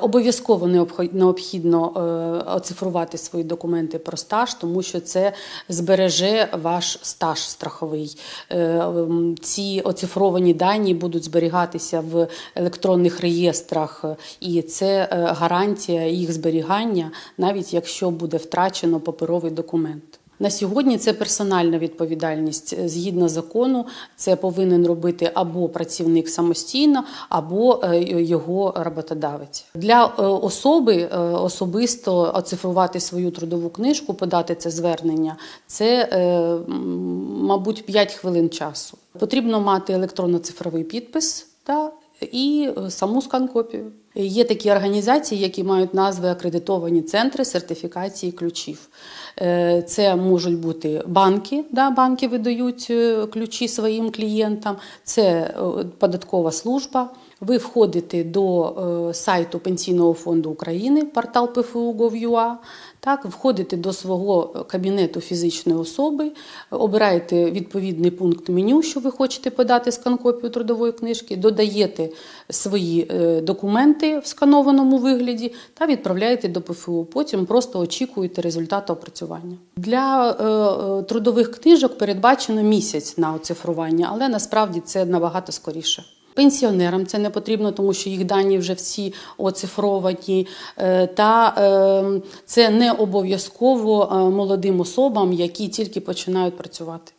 Обов'язково необхідно е, оцифрувати свої документи про стаж, тому що це збереже ваш стаж страховий. Е, Ці оцифровані дані будуть зберігатися в електронних реєстрах, і це е, гарантія їх зберігання, навіть якщо буде втрачено паперовий документ. На сьогодні це персональна відповідальність Е, згідно закону. Це повинен робити або працівник самостійно, або е, його роботодавець. Для е, особи особисто оцифрувати свою трудову книжку, подати це звернення. Це, мабуть, 5 хвилин часу. Потрібно мати електронно-цифровий підпис та і саму скан-копію. Є такі організації, які мають назви акредитовані центри сертифікації ключів. Е, Це можуть бути банки, да, банки видають е, ключі своїм клієнтам, це е, податкова служба. Ви входите до сайту Пенсійного фонду України, портал PFU.gov.ua, так, входите до свого кабінету фізичної особи, обираєте відповідний пункт меню, що ви хочете подати скан-копію трудової книжки, додаєте свої е, документи в сканованому вигляді та відправляєте до ПФУ. Потім просто очікуєте результату опрацювання. Для е, е, трудових книжок передбачено місяць на оцифрування, але насправді це набагато скоріше. Пенсіонерам це не потрібно, тому що їх дані вже всі оцифровані, Е, та е, це не обов'язково молодим особам, які тільки починають працювати.